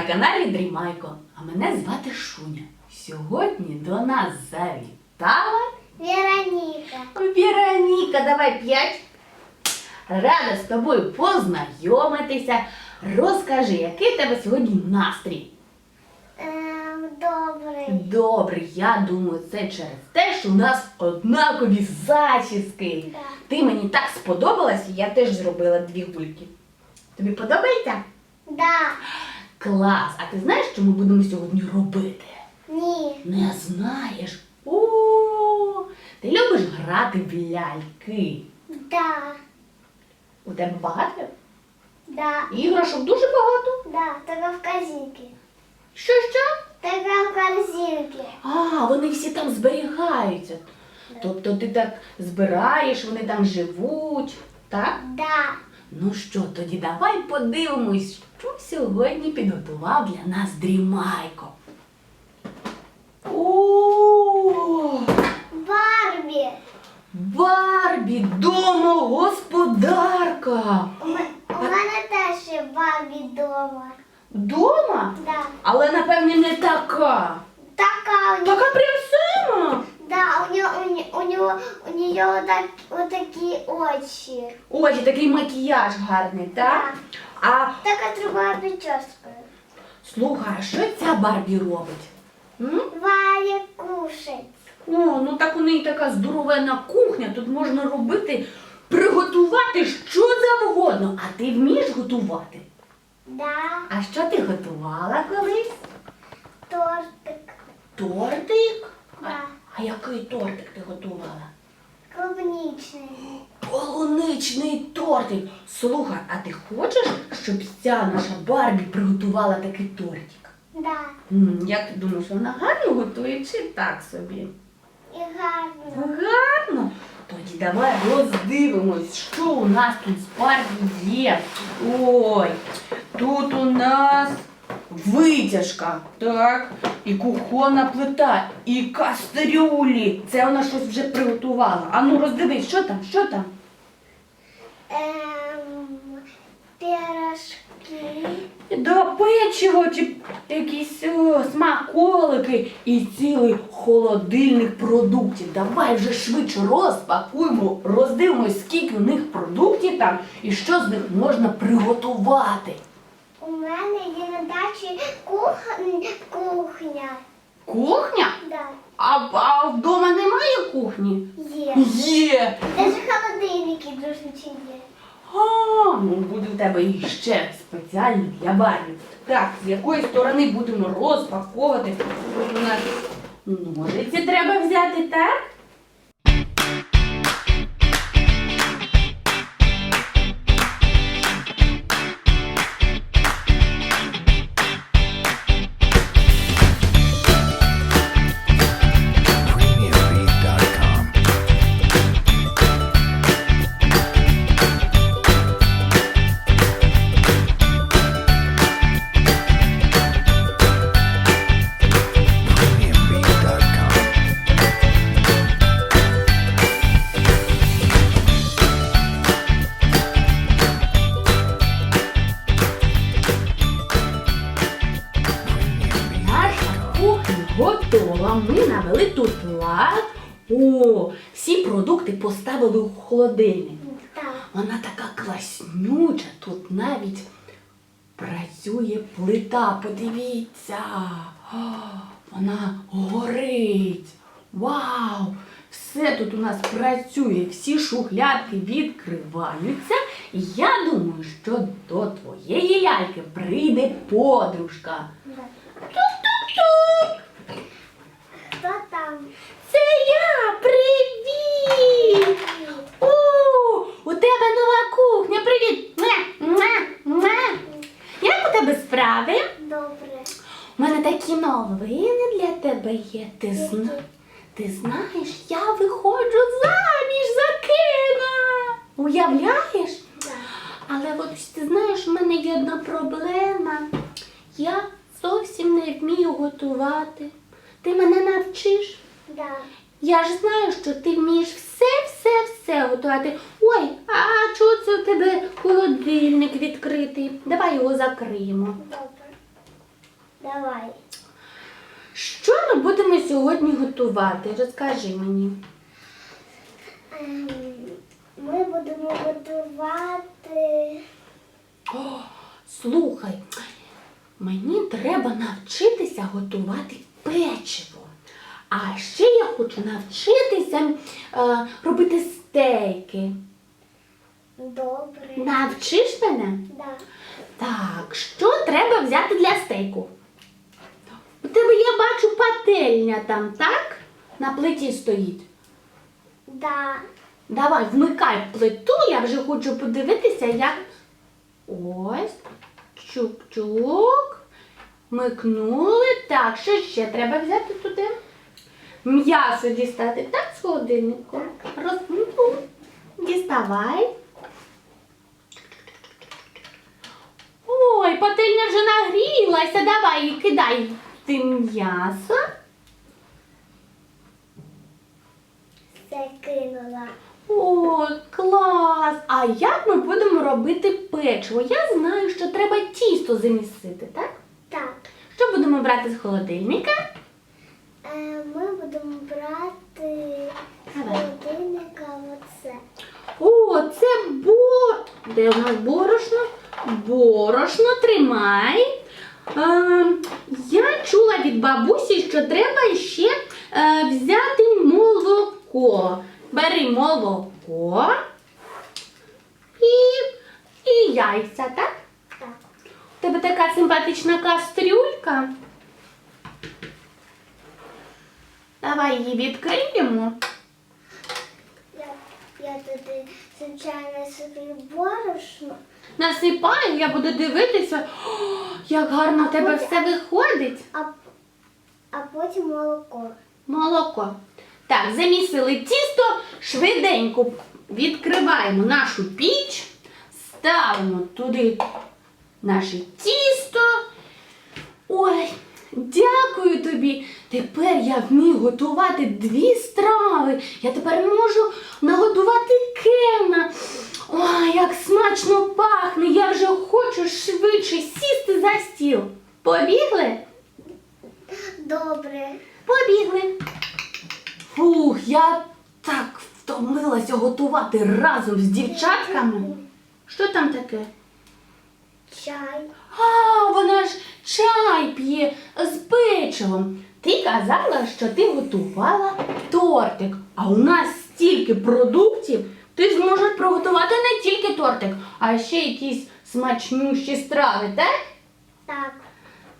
на каналі Дрімайко, а мене звати Шуня. Сьогодні до нас завітала Вероніка. Вероніка. Давай п'ять. Рада з тобою познайомитися. Розкажи, який тебе сьогодні настрій? Ем, добрий. Добре, я думаю, це через те, що у нас однакові зачіски. Так. Ти мені так сподобалась, і я теж зробила дві гульки. Тобі подобається? Да. Клас! А ти знаєш, що ми будемо сьогодні робити? Ні. Не знаєш? О, ти любиш грати в ляльки? Да. У тебе багато? Да. Іграшок дуже багато. Да. Така в корзинці. Що що? Така в корзинці. А, вони всі там зберігаються. Тобто ти так збираєш, вони там живуть, так? Да. Ну що, тоді давай подивимось, що сьогодні підготував для нас Дрімайко. О, Барбі. Барбі, домогосподарка. У, ме- у мене теж є Барбі вдома. Дома? Да. Але напевне не така. Така у. Така прям сама. Да, у нього, у нього, у нього, у нього так, отакі очі. Очі, такий макіяж гарний, так? А Така друга прическа. слухай, а що ця Барбі робить? М? Валя кушать. О, ну так у неї така здоровенна кухня, тут можна робити, приготувати що завгодно. А ти вмієш готувати? Да. А що ти готувала колись? Тортик. Тортик? А, який тортик ти готувала? Клубничний. Полуничний тортик. Слухай, а ти хочеш, щоб ця наша Барбі приготувала такий тортик? Да. М, Як ти думаєш, вона гарно готує чи так собі? І гарно. Гарно. Тоді давай роздивимось, що у нас тут з Барбі є. Ой, тут у нас витяжка, так, і кухонна плита, і кастрюлі. Це вона щось вже приготувала. А ну роздивись, що там, що там? Ем, пирожки. Да, печиво чи якісь о, смаколики і цілий холодильник продуктів. Давай вже швидше розпакуємо, роздивимось, скільки у них продуктів там і що з них можна приготувати. У мене є на дачі кух... кухня. Кухня? Да. А, а вдома немає кухні? Є. Є. Даже холодильники дуже є. А, ну буде в тебе і ще спеціально для Барбі. Так, з якої сторони будемо розпаковувати? Ножиці треба взяти, так? Навели тут лад. О, всі продукти поставили у холодильник. Вона така класнюча. Тут навіть працює плита. Подивіться. О, Вона горить. Вау! Все тут у нас працює, всі шухлядки відкриваються. Я думаю, що до твоєї ляльки прийде подружка. Тук-тук-тук! Це я! Привіт! О, у тебе нова кухня! Привіт! Як у тебе справи? Добре. У мене такі новини для тебе є. Ти, зна... Ти знаєш, я виходжу заміж за Кена! Уявляєш? Але от ти знаєш, у мене є одна проблема. Я зовсім не вмію готувати. Ти мене навчиш? Да. Я ж знаю, що ти вмієш все, все, все готувати. Ой, а чого це у тебе холодильник відкритий? Давай його закриємо. Добре. Давай. Що ми будемо сьогодні готувати? Розкажи мені. Ем, Ми будемо готувати. О, слухай, мені треба навчитися готувати печиво. А ще я хочу навчитися е, робити стейки. Добре. Навчиш мене? Да. Так, що треба взяти для стейку? У тебе я бачу пательня там, так? На плиті стоїть. Да. Давай, вмикай плиту, я вже хочу подивитися, як. Ось. Чук-чук. Микнули. Так, що ще треба взяти туди? М'ясо дістати, так, з холодильнику? Розмикнули. Діставай. Ой, пательня вже нагрілася. Давай кидай ти м'ясо. Все кинула. О, клас! А як ми будемо робити печиво? Я знаю, що треба тісто замісити? Так. Що будемо брати з холодильника? Е, Ми будемо брати з холодильника оце. О, це бо. Де у нас борошно? Борошно тримай. Ем, я чула від бабусі, що треба ще е, взяти молоко. Бери молоко і, і яйця, так? Тебе така симпатична кастрюлька. Давай її відкриємо. Я, я туди звичайно собі борошно. Насипаю, я буду дивитися, О, як гарно у тебе все виходить. А, а потім молоко. Молоко. Так, замісили тісто, швиденько відкриваємо нашу піч, ставимо туди наше тісто. Ой, дякую тобі. Тепер я вмію готувати дві страви. Я тепер можу нагодувати Кена. Ой, як смачно пахне. Я вже хочу швидше сісти за стіл. Побігли? Добре. Побігли. Фух, я так втомилася готувати разом з дівчатками. Що там таке? Чай. А, вона ж чай п'є з печивом. Ти казала, що ти готувала тортик. А у нас стільки продуктів. Ти зможеш приготувати не тільки тортик, а ще якісь смачнющі страви, так? Так.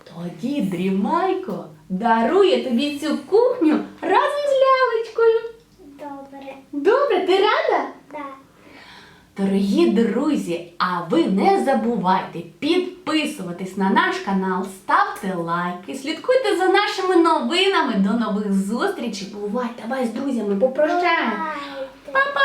Тоді Дрімайко дарує тобі цю кухню разом з лялечкою. Добре. Добре, ти рада? Дорогі друзі, а ви не забувайте підписуватись на наш канал, ставте лайки, слідкуйте за нашими новинами. До нових зустрічей. Бувайте, давай з друзями попрощаємо. Па-па!